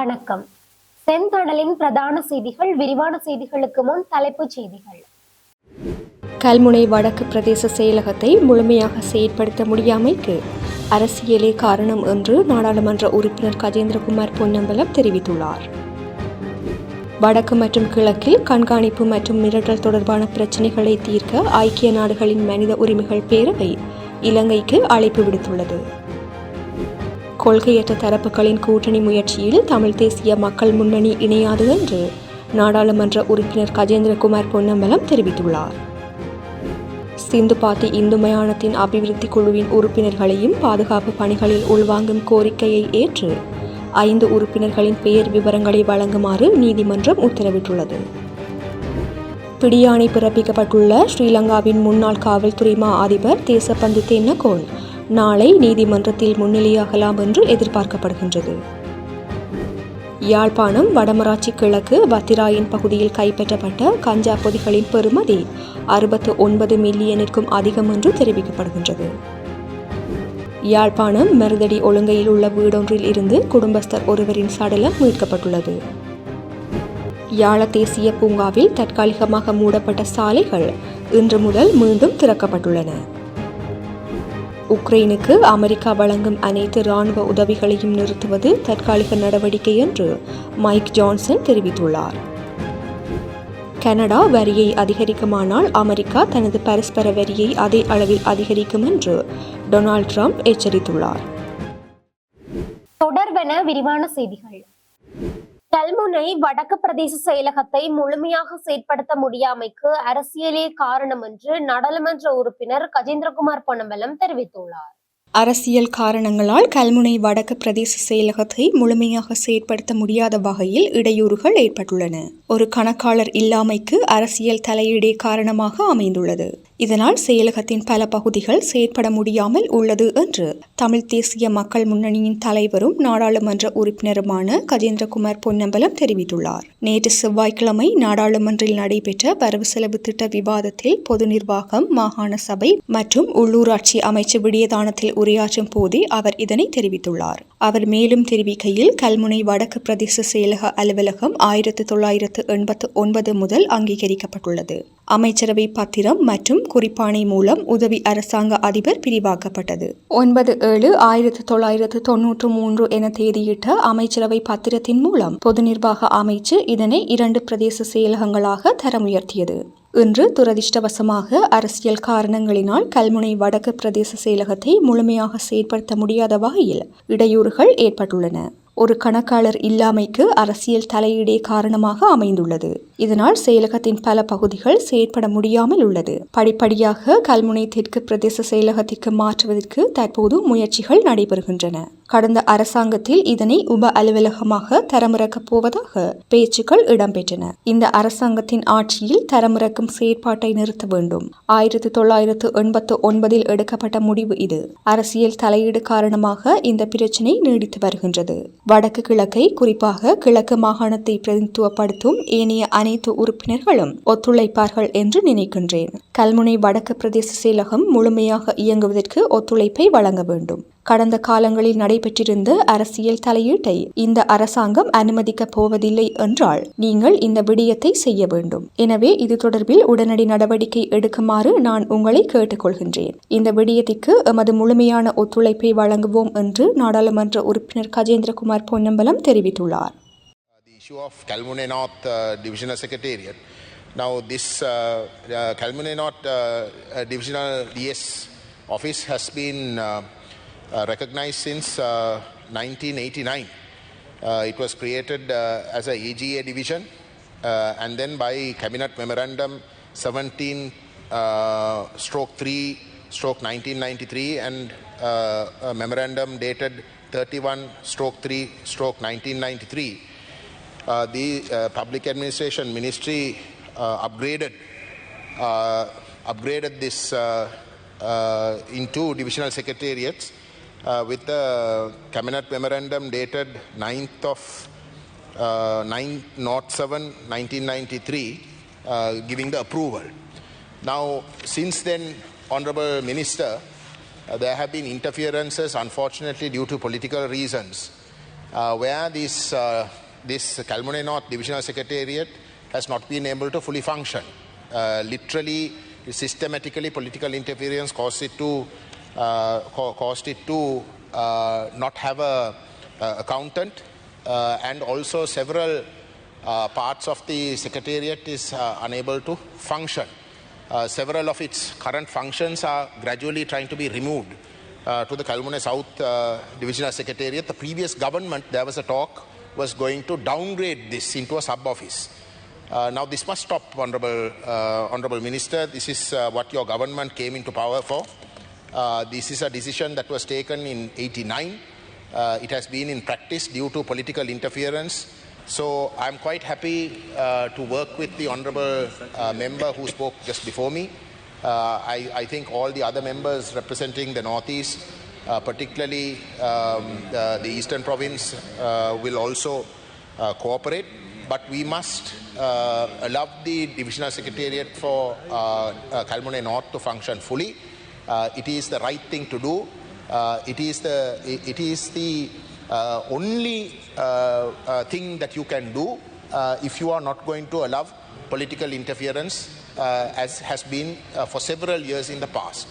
வணக்கம். செந்தடலின் பிரதான செய்திகள் விரிவான செய்திகளுக்கு முன் தலைப்புச் செய்திகள். கல்முனை வடக்கு பிரதேச செயலகத்தை முழுமையாக செயற்படுத்த முடியாமைக்கு அரசியலே காரணம் என்று நாடாளுமன்ற உறுப்பினர் கஜேந்திரகுமார் பொன்னம்பலம் தெரிவித்துள்ளார். வடக்கு மற்றும் கிழக்கில் கண்காணிப்பு மற்றும் மிரட்டல் தொடர்பான பிரச்சினைகளை தீர்க்க ஐக்கிய நாடுகளின் மனித உரிமைகள் பேரவை இலங்கைக்கு அழைப்பு விடுத்துள்ளது. கொள்கையற்ற தரப்புகளின் கூட்டணி முயற்சியில் தமிழ் தேசிய மக்கள் முன்னணி இணையாது என்று நாடாளுமன்ற உறுப்பினர் கஜேந்திரகுமார் பொன்னம்பலம் தெரிவித்துள்ளார். சிந்து பாத்தி இந்து மயானத்தின் அபிவிருத்தி குழுவின் உறுப்பினர்களையும் பாதுகாப்பு பணிகளில் உள்வாங்கும் கோரிக்கையை ஏற்று ஐந்து உறுப்பினர்களின் பெயர் விவரங்களை வழங்குமாறு நீதிமன்றம் உத்தரவிட்டுள்ளது. பிடியாணை பிறப்பிக்கப்பட்டுள்ள ஸ்ரீலங்காவின் முன்னாள் காவல்துறை மா அதிபர் தேசப்பந்து தென்னகோன் நாளை நீதிமன்றத்தில் முன்னிலையாகலாம் என்று எதிர்பார்க்கப்படுகின்றது. யாழ்ப்பாணம் வடமராட்சி கிழக்கு வத்திராயன் பகுதியில் கைப்பற்றப்பட்ட கஞ்சா பொதிகளின் பெறுமதி அறுபத்து ஒன்பது மில்லியனிற்கும் அதிகம் என்று தெரிவிக்கப்படுகின்றது. யாழ்ப்பாணம் மருதடி ஒழுங்கையில் உள்ள வீடொன்றில் இருந்து குடும்பஸ்தர் ஒருவரின் சடலம் மீட்கப்பட்டுள்ளது. யாழ தேசிய பூங்காவில் தற்காலிகமாக மூடப்பட்ட சாலைகள் இன்று முதல் மீண்டும் திறக்கப்பட்டுள்ளன. உக்ரைனுக்கு அமெரிக்கா வழங்கும் அனைத்து இராணுவ உதவிகளையும் நிறுத்துவது தற்காலிக நடவடிக்கை என்று மைக் ஜான்சன் தெரிவித்துள்ளார். கனடா வரியை அதிகரிக்குமானால் அமெரிக்கா தனது பரஸ்பர வரியை அதே அளவில் அதிகரிக்கும் என்று டொனால்ட் ட்ரம்ப் எச்சரித்துள்ளார். தொடர்பென விரிவான செய்திகள். கல்முனை வடக்கு பிரதேச செயலகத்தை முழுமையாக செயற்படுத்த முடியாமைக்கு அரசியலே காரணம் என்று நாடாளுமன்ற உறுப்பினர் கஜேந்திரகுமார் பொன்னம்பலம் தெரிவித்துள்ளார். அரசியல் காரணங்களால் கல்முனை வடக்கு பிரதேச செயலகத்தை முழுமையாக செயற்படுத்த முடியாத வகையில் இடையூறுகள் ஏற்பட்டுள்ளன. ஒரு கணக்காளர் இல்லாமைக்கு அரசியல் தலையீடே காரணமாக அமைந்துள்ளது. இதனால் செயலகத்தின் பல பகுதிகள் செயற்பட முடியாமல் உள்ளது என்று தமிழ் தேசிய மக்கள் முன்னணியின் தலைவரும் நாடாளுமன்ற உறுப்பினருமான கஜேந்திரகுமார் பொன்னம்பலம் தெரிவித்துள்ளார். நேற்று செவ்வாய்க்கிழமை நாடாளுமன்றில் நடைபெற்ற வரவு செலவு திட்ட விவாதத்தில் பொது நிர்வாகம் மாகாண சபை மற்றும் உள்ளூராட்சி அமைச்சு விடியதானத்தில் உரையாற்றும் போதே அவர் இதனை தெரிவித்துள்ளார். அவர் மேலும் தெரிவிக்கையில் கல்முனை வடக்கு பிரதேச செயலக அலுவலகம் ஆயிரத்து தொள்ளாயிரத்து எண்பத்து ஒன்பது முதல் அங்கீகரிக்கப்பட்டுள்ளது. அமைச்சரவை பத்திரம் மற்றும் குறிப்பாணை மூலம் உதவி அரசாங்க அதிபர் பிரிவாக்கப்பட்டது. ஒன்பது ஏழு ஆயிரத்து தொள்ளாயிரத்து தொன்னூற்று மூன்று என தேதியிட்ட அமைச்சரவை பத்திரத்தின் மூலம் பொது நிர்வாக அமைச்சு இதனை இரண்டு பிரதேச செயலகங்களாக தரம் உயர்த்தியது இன்று துரதிர்ஷ்டவசமாக அரசியல் காரணங்களினால் கல்முனை வடக்கு பிரதேச செயலகத்தை முழுமையாக செயற்படுத்த முடியாத வகையில் இடையூறுகள் ஏற்பட்டுள்ளன. ஒரு கணக்காளர் இல்லாமைக்கு அரசியல் தலையீடே காரணமாக அமைந்துள்ளது. இதனால் செயலகத்தின் பல பகுதிகள் செயற்பட முடியாமல் உள்ளது. படிப்படியாக கல்முனை தெற்கு பிரதேச செயலகத்திற்கு மாற்றுவதற்கு தற்போது முயற்சிகள் நடைபெறுகின்றன. கடந்த அரசாங்கத்தில் இதனை உப அலுவலகமாக தரமிறக்கப் போவதாக பேச்சுக்கள் இடம்பெற்றன. இந்த அரசாங்கத்தின் ஆட்சியில் தரமிறக்கும் செயற்பாட்டை நிறுத்த வேண்டும். ஆயிரத்தி தொள்ளாயிரத்து எண்பத்து ஒன்பதில் எடுக்கப்பட்ட முடிவு இது. அரசியல் தலையீடு காரணமாக இந்த பிரச்சினை நீடித்து வருகின்றது. வடக்கு கிழக்கை குறிப்பாக கிழக்கு மாகாணத்தை பிரதிநிதித்துவப்படுத்தும் ஏனைய அனைத்து உறுப்பினர்களும் ஒத்துழைப்பார்கள் என்று நினைக்கின்றேன். கல்முனை வடக்கு பிரதேச செயலகம் முழுமையாக இயங்குவதற்கு ஒத்துழைப்பை வழங்க வேண்டும். கடந்த காலங்களில் நடைபெற்றிருந்த அரசியல் தலையீட்டை இந்த அரசாங்கம் அனுமதிக்கப் போவதில்லை என்றால் நீங்கள் இந்த விடயத்தை செய்ய வேண்டும். எனவே இது தொடர்பில் உடனடி நடவடிக்கை எடுக்குமாறு நான் உங்களை கேட்டுக்கொள்கின்றேன். இந்த விடயத்திற்கு எமது முழுமையான ஒத்துழைப்பை வழங்குவோம் என்று நாடாளுமன்ற உறுப்பினர் கஜேந்திரகுமார் பொன்னம்பலம் தெரிவித்துள்ளார். Issue of Kalmune North uh, Divisional Secretariat. Now, this uh, uh, Kalmune North uh, uh, Divisional DS office has been uh, recognized since uh, 1989. Uh, it was created uh, as a EGA division uh, and then by Cabinet Memorandum 17 uh, stroke 3 stroke 1993 and uh, a memorandum dated 31 stroke 3 stroke 1993 uh, the uh, public administration ministry uh, upgraded uh, upgraded this uh, uh, into divisional secretariats uh, with the cabinet memorandum dated 9th of uh, 907 1993 uh, giving the approval now since then honorable minister uh, there have been interferences unfortunately due to political reasons uh, where this, uh, this Kalmune North Divisional Secretariat has not been able to fully function. Uh, literally, systematically, political interference caused it to, uh, caused it to uh, not have a, accountant, uh, and also several parts of the secretariat is unable to function. Several of its current functions are gradually trying to be removed to the Kalmune South Divisional Secretariat. The previous government, there was a talk, was going to downgrade this into a sub office. Uh, now, this must stop, Honorable, uh, Honorable Minister. This is uh, what your government came into power for. Uh, this is a decision that was taken in 89. Uh, it has been in practice due to political interference. So I'm quite happy uh, to work with the honourable uh, member who spoke just before me. Uh, I, I think all the other members representing the Northeast, particularly um, the, the Eastern Province, will also cooperate. But we must allow the Divisional Secretariat for uh, Kalmune North to function fully. Uh, it is the right thing to do. Uh, it is the, it, is the uh, only thing that you can do if you are not going to allow political interference as has been for several years in the past.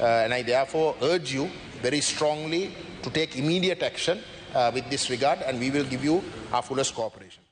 And I therefore urge you very strongly to take immediate action uh, with this regard and we will give you our fullest cooperation.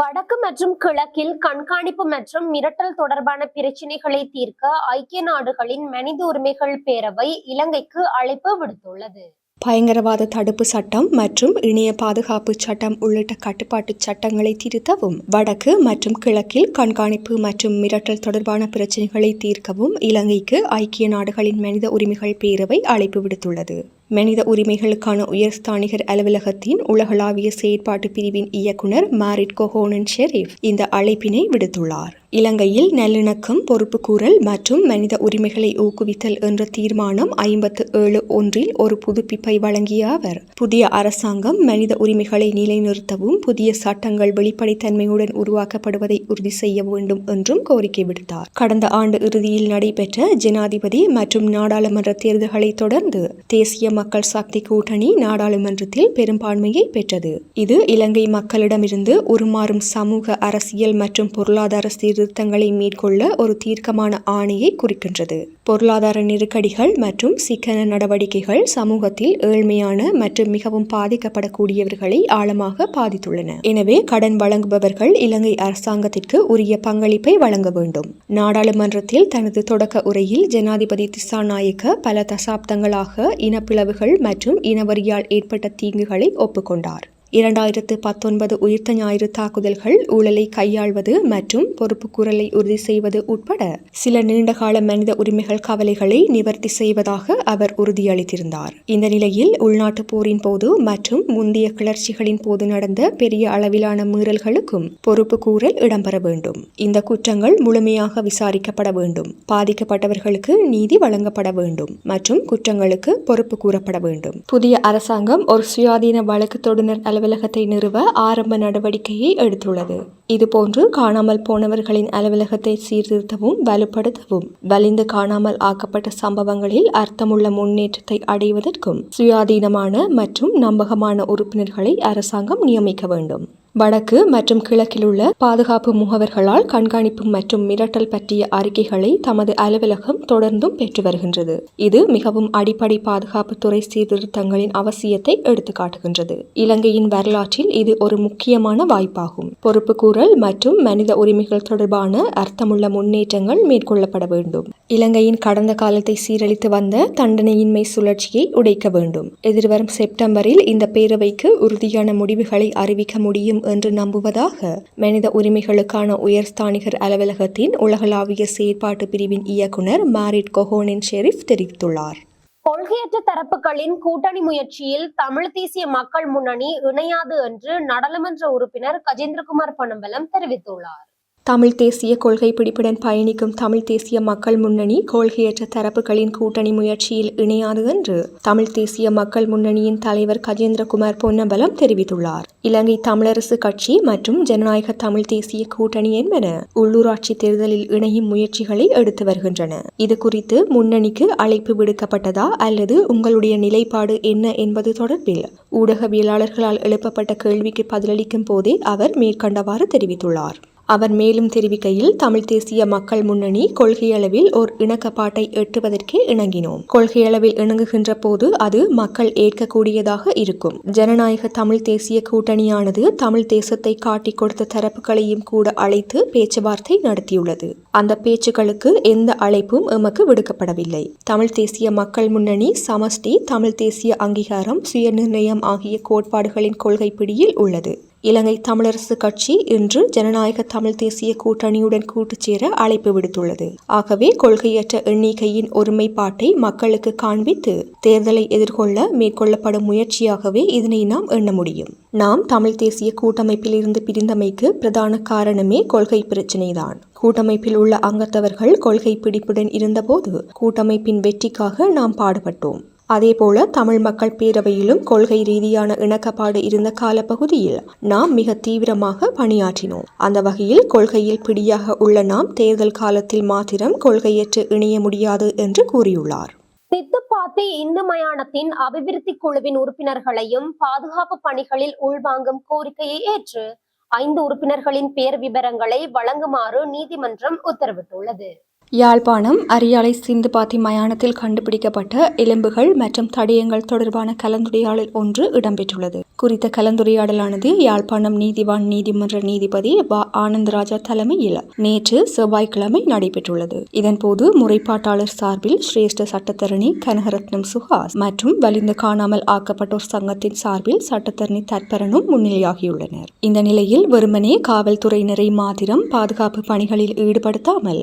வடக்கு மற்றும் கிழக்கில் கண்காணிப்பு மற்றும் மிரட்டல் தொடர்பான பிரச்சினைகளை தீர்க்க ஐக்கிய நாடுகளின் மனித உரிமைகள் பேரவை இலங்கைக்கு அழைப்பு விடுத்துள்ளது. பயங்கரவாத தடுப்பு சட்டம் மற்றும் இணைய பாதுகாப்பு சட்டம் உள்ளிட்ட கட்டுப்பாட்டு சட்டங்களை திருத்தவும் வடக்கு மற்றும் கிழக்கில் கண்காணிப்பு மற்றும் மிரட்டல் தொடர்பான பிரச்சினைகளை தீர்க்கவும் இலங்கைக்கு ஐக்கிய நாடுகளின் மனித உரிமைகள் பேரவை அழைப்பு விடுத்துள்ளது. மனித உரிமைகளுக்கான உயர்ஸ்தானிகர் அலுவலகத்தின் உலகளாவிய செயற்பாட்டு பிரிவின் இயக்குனர் மாரிட் கொஹோனன் ஷெரீப் இந்த அழைப்பினை விடுத்துள்ளார். இலங்கையில் நல்லிணக்கம் பொறுப்புக்கூறல் மற்றும் மனித உரிமைகளை ஊக்குவித்தல் என்ற தீர்மானம் ஐம்பத்து ஏழு ஒன்றில் ஒரு புதுப்பிப்பை வழங்கிய அவர் புதிய அரசாங்கம் மனித உரிமைகளை நிலைநிறுத்தவும் புதிய சட்டங்கள் வெளிப்படைத்தன்மையுடன் உருவாக்கப்படுவதை உறுதி செய்ய வேண்டும் என்றும் கோரிக்கை விடுத்தார். கடந்த ஆண்டு இறுதியில் நடைபெற்ற ஜனாதிபதி மற்றும் நாடாளுமன்ற தேர்தல்களை தொடர்ந்து தேசிய மக்கள் சக்தி கூட்டணி நாடாளுமன்றத்தில் பெரும்பான்மையை பெற்றது. இது இலங்கை மக்களிடமிருந்து உருமாறும் சமூக அரசியல் மற்றும் பொருளாதார சீர்திருத்தங்களை மேற்கொள்ள ஒரு தீர்க்கமான ஆணையை குறிக்கின்றது. பொருளாதார நெருக்கடிகள் மற்றும் சிக்கன நடவடிக்கைகள் சமூகத்தில் ஏழ்மையான மற்றும் மிகவும் பாதிக்கப்படக்கூடியவர்களை ஆழமாக பாதித்துள்ளன. எனவே கடன் வழங்குபவர்கள் இலங்கை அரசாங்கத்திற்கு உரிய பங்களிப்பை வழங்க வேண்டும். நாடாளுமன்றத்தில் தனது தொடக்க உரையில் ஜனாதிபதி திசாநாயக்க பல தசாப்தங்களாக இனப்பிளவு செலவுகள் மற்றும் இனவரியால் ஏற்பட்ட தீங்குகளை ஒப்புக்கொண்டார். இரண்டாயிரத்து பத்தொன்பது உயிர்த்த ஞாயிறு தாக்குதல்கள் ஊழலை கையாள்வது மற்றும் பொறுப்புக்கூறலை உறுதி செய்வது உட்பட சில நீண்டகால மனித உரிமைகள் கவலைகளை நிவர்த்தி செய்வதாக அவர் உறுதியளித்திருந்தார். இந்த நிலையில் உள்நாட்டு போரின் போது மற்றும் முந்தைய கிளர்ச்சிகளின் போது நடந்த பெரிய அளவிலான மீறல்களுக்கும் பொறுப்புக்கூறல் இடம்பெற வேண்டும். இந்த குற்றங்கள் முழுமையாக விசாரிக்கப்பட வேண்டும். பாதிக்கப்பட்டவர்களுக்கு நீதி வழங்கப்பட வேண்டும் மற்றும் குற்றங்களுக்கு பொறுப்பு கூறப்பட வேண்டும். புதிய அரசாங்கம் ஒரு சுயாதீன வழக்கு தொடுநர் அலுவலகத்தை நிறுவ ஆரம்ப நடவடிக்கையை எடுத்துள்ளது. இதுபோன்று காணாமல் போனவர்களின் அலுவலகத்தை சீர்திருத்தவும் வலுப்படுத்தவும் வலிந்து காணாமல் ஆக்கப்பட்ட சம்பவங்களில் அர்த்தமுள்ள முன்னேற்றத்தை அடைவதற்கும் சுயாதீனமான மற்றும் நம்பகமான உறுப்பினர்களை அரசாங்கம் நியமிக்க வேண்டும். வடக்கு மற்றும் கிழக்கில் உள்ள பாதுகாப்பு முகவர்களால் கண்காணிப்பு மற்றும் மிரட்டல் பற்றிய அறிக்கைகளை தமது அலுவலகம் தொடர்ந்தும் பெற்று வருகின்றது. இது மிகவும் அடிப்படை பாதுகாப்பு துறை சீர்திருத்தங்களின் அவசியத்தை எடுத்துக்காட்டுகின்றது. இலங்கையின் வரலாற்றில் இது ஒரு முக்கியமான வாய்ப்பாகும். பொறுப்புக்கூறல் மற்றும் மனித உரிமைகள் தொடர்பான அர்த்தமுள்ள முன்னேற்றங்கள் மேற்கொள்ளப்பட வேண்டும். இலங்கையின் கடந்த காலத்தை சீரழித்து வந்த தண்டனையின்மை சுழற்சியை உடைக்க வேண்டும். எதிர்வரும் செப்டம்பரில் இந்த பேரவைக்கு உறுதியான முடிவுகளை அறிவிக்க முடியும் என்று நம்புவதாக மனித உரிமைகளுக்கான உயர்ஸ்தானிகர் அலுவலகத்தின் உலகளாவிய செயற்பாட்டு பிரிவின் இயக்குனர் மாரிட் கொஹோனின் ஷெரீப் தெரிவித்துள்ளார். கொள்கையற்ற தரப்புகளின் கூட்டணி முயற்சியில் தமிழ் தேசிய மக்கள் முன்னணி இணையாது என்று நாடாளுமன்ற உறுப்பினர் கஜேந்திரகுமார் பனம்பலம் தெரிவித்துள்ளார். தமிழ் தேசிய கொள்கை பிடிப்புடன் பயணிக்கும் தமிழ் தேசிய மக்கள் முன்னணி கொள்கையற்ற தரப்புகளின் கூட்டணி முயற்சியில் இணையாது என்று தமிழ் தேசிய மக்கள் முன்னணியின் தலைவர் கஜேந்திரகுமார் பொன்னம்பலம் தெரிவித்துள்ளார். இலங்கை தமிழரசு கட்சி மற்றும் ஜனநாயக தமிழ் தேசிய கூட்டணி என்பன உள்ளூராட்சி தேர்தலில் இணையும் முயற்சிகளை எடுத்து வருகின்றன. இது குறித்து முன்னணிக்கு அழைப்பு விடுக்கப்பட்டதா அல்லது உங்களுடைய நிலைப்பாடு என்ன என்பது தொடர்பில் ஊடகவியலாளர்களால் எழுப்பப்பட்ட கேள்விக்கு பதிலளிக்கும் போதே அவர் மேற்கண்டவாறு தெரிவித்துள்ளார். அவர் மேலும் தெரிவிக்கையில் தமிழ் தேசிய மக்கள் முன்னணி கொள்கையளவில் ஓர் இணக்கப்பாட்டை எட்டுவதற்கே இணங்கினோம். கொள்கையளவில் இணங்குகின்ற போது அது மக்கள் ஏற்கக்கூடியதாக இருக்கும். ஜனநாயக தமிழ் தேசிய கூட்டணியானது தமிழ் தேசத்தை காட்டிக் கொடுத்த தரப்புகளையும் கூட அழைத்து பேச்சுவார்த்தை நடத்தியுள்ளது. அந்த பேச்சுக்களுக்கு எந்த அழைப்பும் எமக்கு விடுக்கப்படவில்லை. தமிழ் தேசிய மக்கள் முன்னணி சமஷ்டி தமிழ் தேசிய அங்கீகாரம் சுயநிர்ணயம் ஆகிய கோட்பாடுகளின் கொள்கை பிடியில் உள்ளது. இலங்கை தமிழரசு கட்சி இன்று ஜனநாயக தமிழ் தேசிய கூட்டணியுடன் கூட்டு சேர அழைப்பு விடுத்துள்ளது. ஆகவே கொள்கையற்ற எண்ணிக்கையின் ஒருமைப்பாட்டை மக்களுக்கு காண்பித்து தேர்தலை எதிர்கொள்ள மேற்கொள்ளப்படும் முயற்சியாகவே இதனை நாம் எண்ண முடியும். நாம் தமிழ் தேசிய கூட்டமைப்பில் இருந்து பிரிந்தமைக்கு பிரதான காரணமே கொள்கை பிரச்சினைதான். கூட்டமைப்பில் உள்ள அங்கத்தவர்கள் கொள்கை பிடிப்புடன் இருந்தபோது கூட்டமைப்பின் வெற்றிக்காக நாம் பாடுபட்டோம். அதேபோல தமிழ் மக்கள் பேரவையிலும் கொள்கை ரீதியான இணக்கப்பாடு இருந்த காலப்பகுதியில் நாம் மிக தீவிரமாக பணியாற்றினோம். அந்த வகையில் கொள்கையில் பிடியாக உள்ள நாம் தேர்தல் காலத்தில் மாத்திரம் கொள்கையற்று இணைய முடியாது என்று கூறியுள்ளார். சித்துப்பாத்தி இந்து மயானத்தின் அபிவிருத்தி குழுவின் உறுப்பினர்களையும் பாதுகாப்பு பணிகளில் உள்வாங்கும் கோரிக்கையை ஏற்று ஐந்து உறுப்பினர்களின் பேர் விவரங்களை வழங்குமாறு நீதிமன்றம் உத்தரவிட்டுள்ளது. யாழ்ப்பாணம் அரியாலை சிந்துபாத்தி மயானத்தில் கண்டுபிடிக்கப்பட்ட எலும்புகள் மற்றும் தடயங்கள் தொடர்பான கலந்துரையாடல் ஒன்று இடம்பெற்றுள்ளது. குறித்த கலந்துரையாடலானது யாழ்ப்பாணம் நீதிவான் நீதிமன்ற நீதிபதி வ. ஆனந்தராஜா தலைமையில் நேற்று செவ்வாய்க்கிழமை நடைபெற்றுள்ளது. இதன்போது முறைப்பாட்டாளர் சார்பில் சிரேஷ்ட சட்டத்தரணி கனகரத்னம் சுஹாஸ் மற்றும் வலிந்து காணாமல் ஆக்கப்பட்டோர் சங்கத்தின் சார்பில் சட்டத்தரணி தற்பரனும் முன்னிலையாகியுள்ளனர். இந்த நிலையில் வெறுமனே காவல்துறையினரை மாத்திரம் பாதுகாப்பு பணிகளில் ஈடுபடுத்தாமல்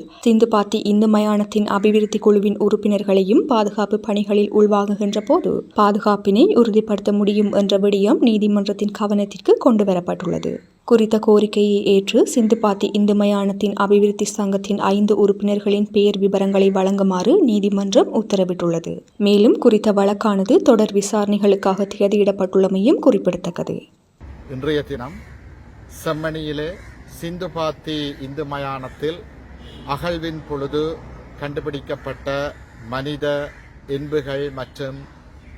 சிந்துபாத்தி இந்து மயானத்தின் அபிவிருத்தி குழுவின் உறுப்பினர்களையும் பாதுகாப்பு பணிகளில் உள்வாங்குகின்ற போது பாதுகாப்பினை உறுதிப்படுத்த முடியும் என்ற விடயம் நீதிமன்றத்தின் கவனத்திற்கு கொண்டுவரப்பட்டுள்ளது. குறித்த கோரிக்கையை ஏற்று சிந்துபாத்தி இந்து மயானத்தின் அபிவிருத்தி சங்கத்தின் ஐந்து உறுப்பினர்களின் பெயர் விவரங்களை வழங்குமாறு நீதிமன்றம் உத்தரவிட்டுள்ளது. மேலும் குறித்த வழக்கானது தொடர் விசாரணைகளுக்காக தேதியிடப்பட்டுள்ளமையும் குறிப்பிடத்தக்கது. இன்றைய தினம் செம்மணியிலே சிந்துபாத்தி இந்து மயானத்தில் அகழ்வின் பொழுது கண்டுபிடிக்கப்பட்ட மனித இன்புகள் மற்றும்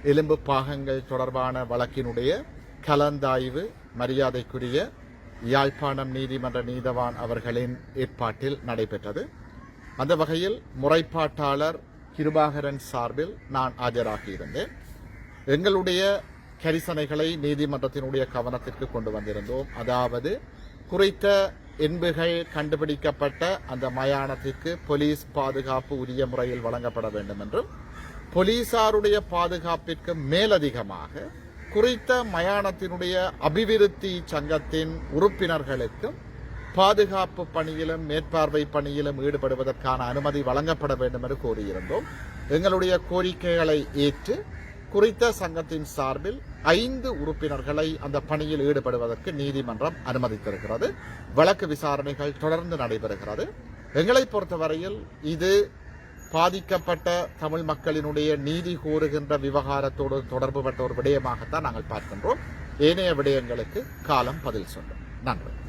எலும்பு பாகங்கள் தொடர்பான வழக்கினுடைய கலந்தாய்வு மரியாதைக்குரிய யாழ்ப்பாணம் நீதிமன்ற நீதவான் அவர்களின் ஏற்பாட்டில் நடைபெற்றது. அந்த வகையில் முறைப்பாட்டாளர் கிருபாகரன் சார்பில் நான் ஆஜராகியிருந்தேன். எங்களுடைய கரிசனைகளை நீதிமன்றத்தினுடைய கவனத்திற்கு கொண்டு வந்திருந்தோம். அதாவது குறித்த என்புகள் கண்டுபிடிக்கப்பட்ட அந்த மயானத்திற்கு போலீஸ் பாதுகாப்பு உரிய முறையில் வழங்கப்பட வேண்டும் என்றும் போலீசாருடைய பாதுகாப்பிற்கு மேலதிகமாக குறித்த மயானத்தினுடைய அபிவிருத்தி சங்கத்தின் உறுப்பினர்களுக்கும் பாதுகாப்பு பணியிலும் மேற்பார்வை பணியிலும் ஈடுபடுவதற்கான அனுமதி வழங்கப்பட வேண்டும் என்று கோரியிருந்தோம் எங்களுடைய கோரிக்கைகளை ஏற்று குறித்த சங்கத்தின் சார்பில் ஐந்து உறுப்பினர்களை அந்த பணியில் ஈடுபடுவதற்கு நீதிமன்றம் அனுமதித்திருக்கிறது. வழக்கு விசாரணைகள் தொடர்ந்து நடைபெறுகிறது. எங்களை பொறுத்தவரையில் இது பாதிக்கப்பட்ட தமிழ் மக்களினுடைய நீதி கோருகின்ற விவகாரத்தோடு தொடர்புபட்ட ஒரு விடயமாகத்தான் நாங்கள் பார்க்கின்றோம். ஏனைய விடயங்களுக்கு காலம் பதில் சொல்லும். நன்றி.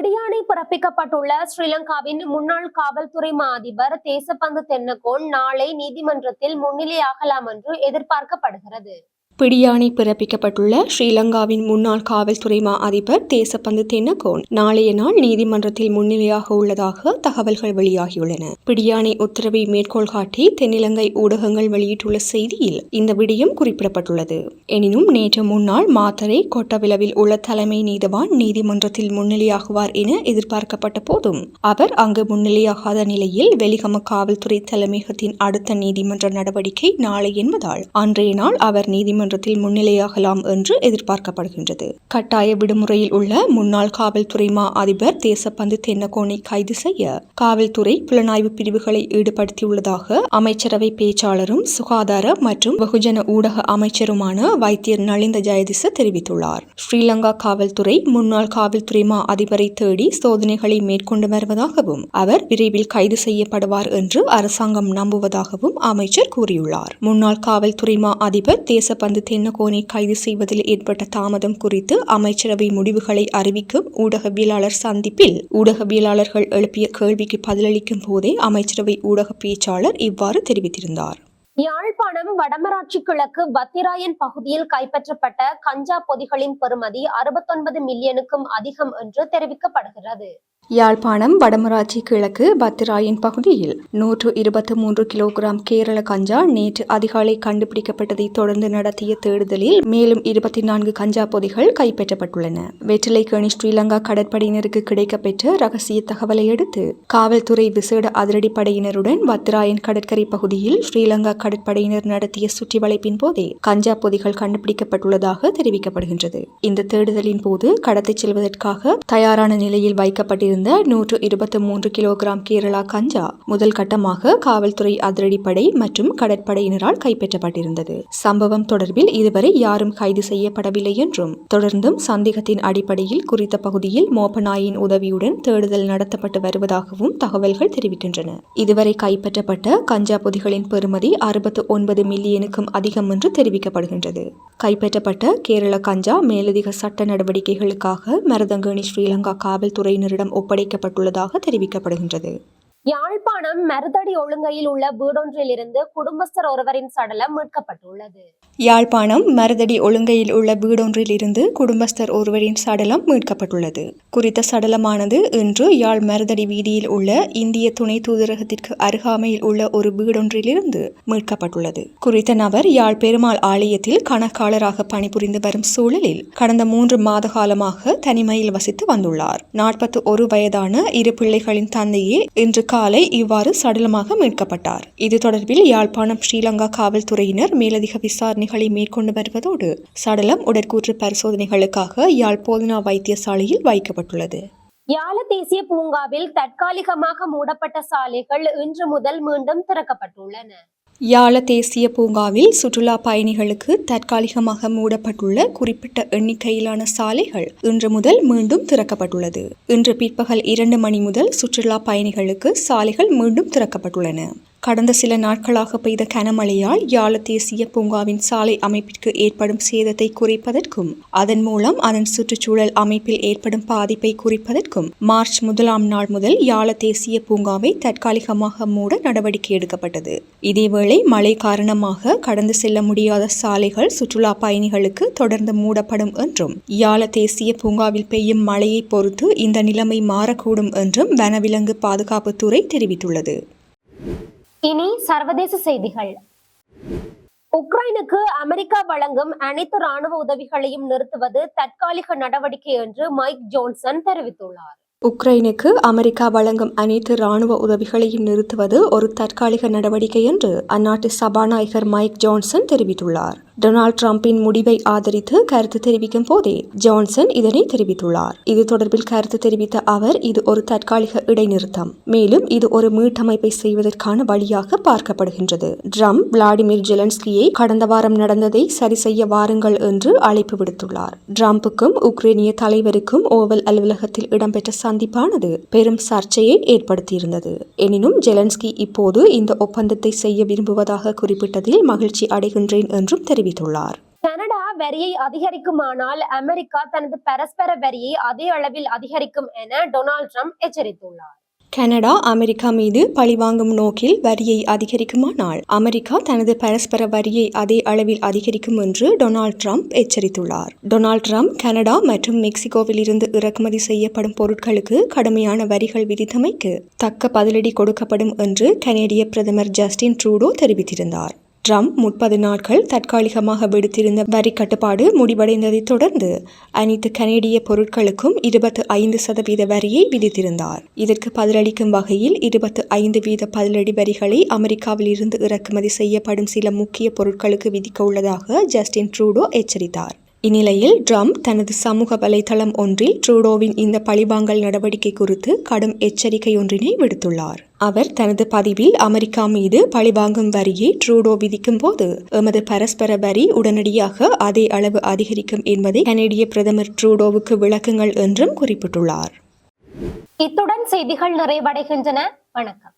பிடியாணை பிறப்பிக்கப்பட்டுள்ள ஸ்ரீலங்காவின் முன்னாள் காவல்துறை மா அதிபர் தேசப்பந்து தென்னகோன் நாளை நீதிமன்றத்தில் முன்னிலையாகலாம் என்று எதிர்பார்க்கப்படுகிறது. பிடியாணை பிறப்பிக்கப்பட்டுள்ள ஸ்ரீலங்காவின் முன்னாள் காவல்துறை மா அதிபர் தேசப்பந்து தென்னகோன். நாளைய நாள் நீதிமன்றத்தில் முன்னிலையாக உள்ளதாக தகவல்கள் வெளியாகியுள்ளன. பிடியாணை உத்தரவை மேற்கோள் காட்டி தென்னிலங்கை ஊடகங்கள் வெளியிட்டுள்ள செய்தியில் இந்த விடயம் குறிப்பிடப்பட்டுள்ளது. எனினும் நேற்று முன்னாள் மாத்தரை கொட்டவிளவில் உள்ள தலைமை நீதவான் நீதிமன்றத்தில் முன்னிலையாகுவார் என எதிர்பார்க்கப்பட்ட போதும் அவர் அங்கு முன்னிலையாகாத நிலையில் வெலிகம காவல்துறை தலைமையகத்தின் அடுத்த நீதிமன்ற நடவடிக்கை நாளை என்பதால் அன்றைய நாள் அவர் நீதிமன்ற நீதிமன்றத்தில் முன்னிலையாகலாம் என்று எதிர்பார்க்கப்படுகின்றது. கட்டாய விடுமுறையில் உள்ள முன்னாள் காவல்துறை மா அதிபர் தேசப்பந்து தென்னகோனை கைது செய்ய காவல்துறை புலனாய்வு பிரிவுகளை ஈடுபடுத்தியுள்ளதாக அமைச்சரவை பேச்சாளரும் சுகாதார மற்றும் வெகுஜன ஊடக அமைச்சருமான வைத்தியர் நலிந்த ஜெயதிச தெரிவித்துள்ளார். ஸ்ரீலங்கா காவல்துறை முன்னாள் காவல்துறை மா அதிபரை தேடி சோதனைகளை மேற்கொண்டு வருவதாகவும் அவர் விரைவில் கைது செய்யப்படுவார் என்று அரசாங்கம் நம்புவதாகவும் அமைச்சர் கூறியுள்ளார். முன்னாள் காவல்துறை மா அதிபர் தேசப்பந்து தென்னகோனை கைது செய்வதில் ஏற்பட்ட தாமதம் குறித்து அமைச்சரவை முடிவுகளை அறிவிக்கும் ஊடகவியலாளர் சந்திப்பில் ஊடகவியலாளர்கள் எழுப்பிய கேள்விக்கு பதிலளிக்கும் போதே அமைச்சரவை ஊடக பேச்சாளர் இவ்வாறு தெரிவித்திருந்தார். யாழ்ப்பாணம் வடமராட்சி கிழக்கு வத்திராயன் பகுதியில் கைப்பற்றப்பட்ட கஞ்சா பொதிகளின் பெறுமதி அறுபத்தொன்பது மில்லியனுக்கும் அதிகம் என்று தெரிவிக்கப்படுகிறது. யாழ்ப்பாணம் வடமராட்சி கிழக்கு பத்திராயன் பகுதியில் நூற்று இருபத்தி மூன்று கிலோகிராம் கேரள கஞ்சா நேற்று அதிகாலை கண்டுபிடிக்கப்பட்டதை தொடர்ந்து நடத்திய தேடுதலில் மேலும் இருபத்தி நான்கு கஞ்சா பொதிகள் கைப்பற்றப்பட்டுள்ளன. வெற்றிலைக்கேணி ஸ்ரீலங்கா கடற்படையினருக்கு கிடைக்கப்பெற்ற ரகசிய தகவலை அடுத்து காவல்துறை விசேட அதிரடிப்படையினருடன் பத்திராயன் கடற்கரை பகுதியில் ஸ்ரீலங்கா கடற்படையினர் நடத்திய சுற்றி வளைப்பின் போதே கஞ்சா பொதிகள் கண்டுபிடிக்கப்பட்டுள்ளதாக தெரிவிக்கப்படுகின்றது. இந்த தேடுதலின் போது கடத்திச் செல்வதற்காக தயாரான நிலையில் வைக்கப்பட்டிருந்த நூற்று இருபத்தி மூன்று கிலோகிராம் கேரளா கஞ்சா முதல் கட்டமாக காவல்துறை அதிரடிப்படை மற்றும் கடற்படையினரால் கைப்பற்றப்பட்டிருந்தது. சம்பவம் தொடர்பில் இதுவரை யாரும் கைது செய்யப்படவில்லை என்றும் தொடர்ந்தும் சந்தேகத்தின் அடிப்படையில் குறித்த பகுதியில் மோப்பநாயின் உதவியுடன் தேடுதல் நடத்தப்பட்டு வருவதாகவும் தகவல்கள் தெரிவிக்கின்றன. இதுவரை கைப்பற்றப்பட்ட கஞ்சா பொதிகளின் பெறுமதி அறுபத்து ஒன்பது மில்லியனுக்கும் அதிகம் என்று தெரிவிக்கப்படுகின்றது. கைப்பற்றப்பட்ட கேரள கஞ்சா மேலதிக சட்ட நடவடிக்கைகளுக்காக மரதங்கணி ஸ்ரீலங்கா காவல்துறையினரிடம் ஒப்படைக்கப்பட்டுள்ளதாக தெரிவிக்கப்படுகின்றது. யாழ்ப்பாணம் மருதடி ஒழுங்கையில் உள்ள வீடொன்றில் இருந்து குடும்பஸ்தர் ஒருவரின் சடலம் மீட்கப்பட்டுள்ளது. யாழ்ப்பாணம் மருதடி ஒழுங்கையில் உள்ள வீடொன்றில் இருந்து குடும்பஸ்தர் ஒருவரின் சடலம் மீட்கப்பட்டுள்ளது. குறித்த சடலமானது இன்று யாழ் மருதடி வீதியில் உள்ள இந்திய துணை தூதரகத்திற்கு அருகாமையில் உள்ள ஒரு வீடொன்றிலிருந்து மீட்கப்பட்டுள்ளது. குறித்த நபர் யாழ் பெருமாள் ஆலயத்தில் கணக்காளராக பணிபுரிந்து வரும் சூழலில் கடந்த மூன்று மாத காலமாக தனிமையில் வசித்து வந்துள்ளார். நாற்பத்தி ஒரு வயதான இரு பிள்ளைகளின் தந்தையே இன்று காலை இவ்வாறு சடலமாக மீட்கப்பட்டார். இது தொடர்பில் யாழ்ப்பாணம் ஸ்ரீலங்கா காவல்துறையினர் மேலதிக விசாரணைகளை மேற்கொண்டு வருவதோடு சடலம் உடற்கூற்று பரிசோதனைகளுக்காக யாழ் போதனா வைத்தியசாலையில் வைக்கப்பட்டுள்ளது. யாழ தேசிய பூங்காவில் தற்காலிகமாக மூடப்பட்ட சாலைகள் இன்று முதல் மீண்டும் திறக்கப்பட்டுள்ளன. யாழ தேசிய பூங்காவில் சுற்றுலா பயணிகளுக்கு தற்காலிகமாக மூடப்பட்டுள்ள குறிப்பிட்ட எண்ணிக்கையிலான சாலைகள் இன்று முதல் மீண்டும் திறக்கப்பட்டுள்ளது. இன்று பிற்பகல் இரண்டு மணி முதல் சுற்றுலா பயணிகளுக்கு சாலைகள் மீண்டும் திறக்கப்பட்டுள்ளன. கடந்த சில நாட்களாக பெய்த கனமழையால் யாழ தேசிய பூங்காவின் சாலை அமைப்பிற்கு ஏற்படும் சேதத்தை குறைப்பதற்கும் அதன் மூலம் அதன் சுற்றுச்சூழல் அமைப்பில் ஏற்படும் பாதிப்பை குறைப்பதற்கும் மார்ச் முதலாம் நாள் முதல் யாழ தேசிய பூங்காவை தற்காலிகமாக மூட நடவடிக்கை எடுக்கப்பட்டது. இதேவேளை மழை காரணமாக கடந்து செல்ல முடியாத சாலைகள் சுற்றுலா பயணிகளுக்கு தொடர்ந்து மூடப்படும் என்றும் யாழ தேசிய பூங்காவில் பெய்யும் மழையை பொறுத்து இந்த நிலைமை மாறக்கூடும் என்றும் வனவிலங்கு பாதுகாப்புத்துறை தெரிவித்துள்ளது. இனி சர்வதேச செய்திகள். உக்ரைனுக்கு அமெரிக்கா வழங்கும் அனைத்து ராணுவ உதவிகளையும் நிறுத்துவது தற்காலிக நடவடிக்கை என்று மைக் ஜோன்சன் தெரிவித்துள்ளார். உக்ரைனுக்கு அமெரிக்கா வழங்கும் அனைத்து ராணுவ உதவிகளையும் நிறுத்துவது ஒரு தற்காலிக நடவடிக்கை என்று அந்நாட்டு சபாநாயகர் மைக் ஜான்சன் தெரிவித்துள்ளார். டொனால்ட் ட்ரம்பின் முடிவை ஆதரித்து கருத்து தெரிவிக்கும் போதே ஜான்சன் இதனை தெரிவித்துள்ளார். இது தொடர்பில் கருத்து தெரிவித்த அவர் இது ஒரு தற்காலிக இடைநிறுத்தம். மேலும் இது ஒரு மீட்டமைப்பை செய்வதற்கான வழியாக பார்க்கப்படுகின்றது. ட்ரம்ப் விளாடிமிர் ஜெலன்ஸ்கியை கடந்த வாரம் நடந்ததை சரி செய்ய வாருங்கள் என்று அழைப்பு விடுத்துள்ளார். ட்ரம்புக்கும் உக்ரைனிய தலைவருக்கும் ஓவல் அலுவலகத்தில் இடம்பெற்ற சந்திப்பானது பெரும் சர்ச்சையை ஏற்படுத்தியிருந்தது. எனினும் ஜெலன்ஸ்கி இப்போது இந்த ஒப்பந்தத்தை செய்ய விரும்புவதாக குறிப்பிட்டதில் மகிழ்ச்சி அடைகின்றேன் என்றும் தெரிவித்துள்ளார் கனடா வரியை அதிகரிக்குமானால் அமெரிக்கா தனது பரஸ்பர வரியை அதே அளவில் அதிகரிக்கும் என டொனால்ட் ட்ரம்ப் எச்சரித்துள்ளார். கனடா அமெரிக்கா மீது பழிவாங்கும் நோக்கில் வரியை அதிகரிக்குமானால் அமெரிக்கா தனது பரஸ்பர வரியை அதே அளவில் அதிகரிக்கும் என்று டொனால்ட் ட்ரம்ப் எச்சரித்துள்ளார். டொனால்ட் ட்ரம்ப் கனடா மற்றும் மெக்சிகோவில் இருந்து இறக்குமதி செய்யப்படும் பொருட்களுக்கு கடுமையான வரிகள் விதித்தமைக்கு தக்க பதிலடி கொடுக்கப்படும் என்று கனேடிய பிரதமர் ஜஸ்டின் ட்ரூடோ தெரிவித்திருந்தார். ட்ரம்ப் முப்பது நாட்கள் தற்காலிகமாக விடுத்திருந்த வரி கட்டுப்பாடு முடிவடைந்ததைத் தொடர்ந்து அனைத்து கனேடிய பொருட்களுக்கும் இருபத்து ஐந்து சதவீத வரியை விதித்திருந்தார். இதற்கு பதிலளிக்கும் வகையில் இருபத்து ஐந்து வீத பதிலடி வரிகளை அமெரிக்காவில் இருந்து இறக்குமதி செய்யப்படும் சில முக்கிய பொருட்களுக்கு விதிக்க உள்ளதாக ஜஸ்டின் ட்ரூடோ எச்சரித்தார். இந்நிலையில் ட்ரம்ப் தனது சமூக வலைதளம் ஒன்றில் ட்ரூடோவின் இந்த பழிவாங்கல் நடவடிக்கை குறித்து கடும் எச்சரிக்கை ஒன்றினை விடுத்துள்ளார். அவர் தனது பதிவில் அமெரிக்கா மீது பழிவாங்கும் வரியை ட்ரூடோ விதிக்கும் போது எமது பரஸ்பர வரி உடனடியாக அதே அளவு அதிகரிக்கும் என்பதை கனேடிய பிரதமர் ட்ரூடோவுக்கு விளக்குங்கள் என்றும் குறிப்பிட்டுள்ளார். இத்துடன் செய்திகள் நிறைவடைகின்றன. வணக்கம்.